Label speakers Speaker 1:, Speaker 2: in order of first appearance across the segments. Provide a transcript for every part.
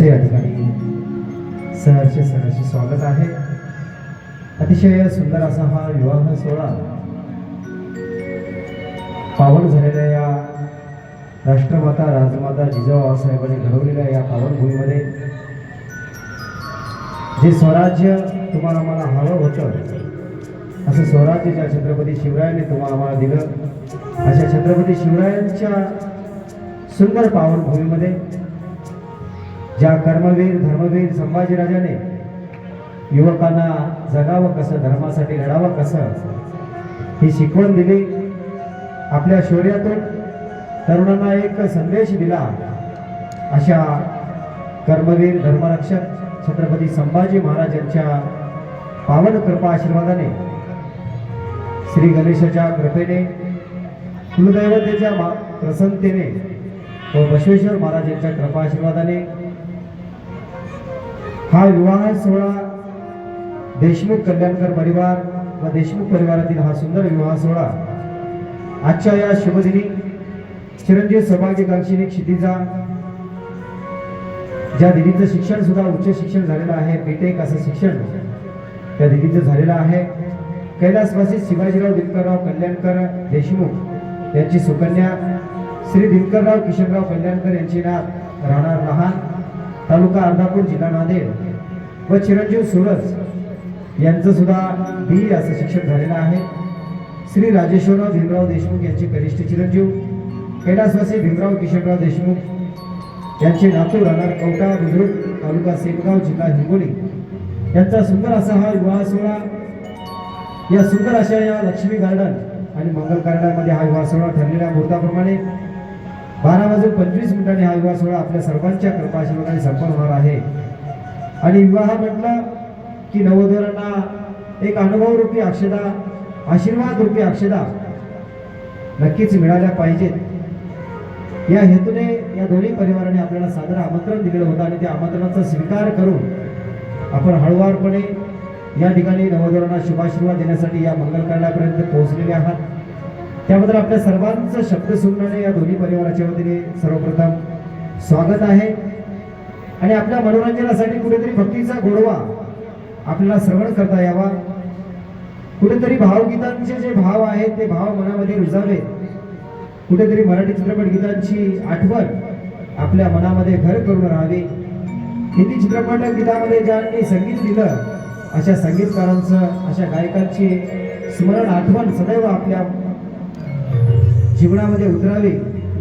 Speaker 1: या ठिकाणी सहर्ष सहर्ष स्वागत आहे. अतिशय सुंदर असा हा विवाह सोहळा पावन झालेल्या या राष्ट्रमाता राजमाता जिजाबाबासाहेबांनी साहेबांनी घडवलेल्या या पावनभूमीमध्ये जे स्वराज्य तुम्हाला मला हवं होतं असं स्वराज्य ज्या छत्रपती शिवरायांनी तुम्हाला आम्हाला दिलं अशा छत्रपती शिवरायांच्या सुंदर पावनभूमीमध्ये ज्या कर्मवीर धर्मवीर संभाजीराजाने युवकांना जगावं कसं धर्मासाठी लढावं कसं ही शिकवण दिली. आपल्या शौर्यातून तरुणांना एक संदेश दिला. अशा कर्मवीर धर्मरक्षक छत्रपती संभाजी महाराजांच्या पावन कृपा आशीर्वादाने श्री गणेशाच्या कृपेने कुलदैवतेच्या मा- प्रसन्नतेने व बसवेश्वर महाराजांच्या कृपा आशीर्वादाने हा विवाह सोहळा देशमुख कल्याणकर परिवार व देशमुख परिवारातील हा सुंदर विवाह सोहळा. आजच्या या शुभदिनी चिरंजीव सौभाग्यकांक्षीने क्षितिजा ज्या दिदीचं शिक्षण सुद्धा उच्च शिक्षण झालेलं आहे बीटेक असं शिक्षण त्या दिदीचं झालेलं आहे. कैलासवासी शिवाजीराव दिनकरराव कल्याणकर देशमुख यांची सुकन्या श्री दिनकरराव किशनराव कल्याणकर यांची नात राहणार लहान तालुका अर्धापूर जिल्हा नांदेड व चिरंजीव सुरज यांचं सुद्धा बी असं शिक्षण झालेलं आहे. श्री राजेश्वरराव भीमराव देशमुख यांचे कनिष्ठ चिरंजीव कैलासवासी भीमराव किशनराव देशमुख यांचे नातू राहणार कवटा बुद्रुक तालुका सेनगाव जिल्हा हिंगोली. यांचा सुंदर असा हा विवाह सोहळा या सुंदर अशा या लक्ष्मी गार्डन आणि मंगल गार्डनमध्ये हा विवाह सोहळा ठरलेल्या मुहूर्ताप्रमाणे बारा वाजून पंचवीस मिनिटांनी हा विवाह सोहळा आपल्या सर्वांच्या कृपाशीर्वादाने संपन्न होणार आहे. आणि विवाह म्हटलं की नवोदरांना एक अनुभव रूपी अक्षदा आशीर्वाद रूपी अक्षदा नक्कीच मिळाल्या पाहिजेत. या हेतूने या दोन्ही परिवाराने आपल्याला सादर आमंत्रण दिलेलं होतं आणि त्या आमंत्रणाचा स्वीकार करून आपण हळुवारपणे या ठिकाणी नवोदरांना शुभाशीर्वाद देण्यासाठी या मंगल कार्यालयापर्यंत पोहोचलेले आहात. त्याबद्दल आपल्या सर्वांचं शब्द सुमनाने या दोन्ही परिवाराच्या वतीने सर्वप्रथम स्वागत आहे. आणि आपल्या मनोरंजनासाठी कुठेतरी भक्तीचा गोडवा आपल्याला श्रवण करता यावा. कुठेतरी भावगीतांचे जे भाव आहेत ते भाव मनामध्ये रुजावेत कुठेतरी मराठी चित्रपट गीतांची आठवण आपल्या मनामध्ये घर करून राहावी. हिंदी चित्रपट गीतामध्ये ज्यांनी संगीत दिलं अशा संगीतकारांचं अशा गायकांची स्मरण आठवण सदैव आपल्या जीवनामध्ये उतरावी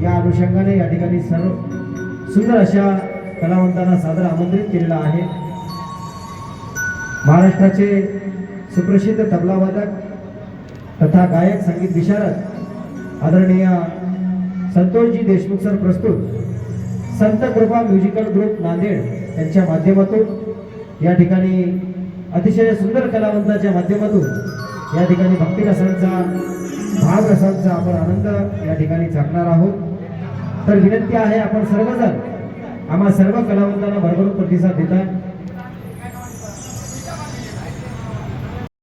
Speaker 1: या अनुषंगाने या ठिकाणी सर्व सुंदर अशा कलावंतांना सादर आमंत्रित केलेलं आहे. महाराष्ट्राचे सुप्रसिद्ध तबलावादक तथा गायक संगीत विशारद आदरणीय संतोषजी देशमुख सर प्रस्तुत संत कृपा म्युझिकल ग्रुप नांदेड यांच्या माध्यमातून या ठिकाणी अतिशय सुंदर कलावंताच्या माध्यमातून या ठिकाणी भक्तिरसांचा महाप्रसादचा आपण आनंद या ठिकाणी चाकणार आहोत. तर विनंती आहे आपण सर्वजण आम्हा सर्व कलावंतांना भरभरून प्रतिसाद देतात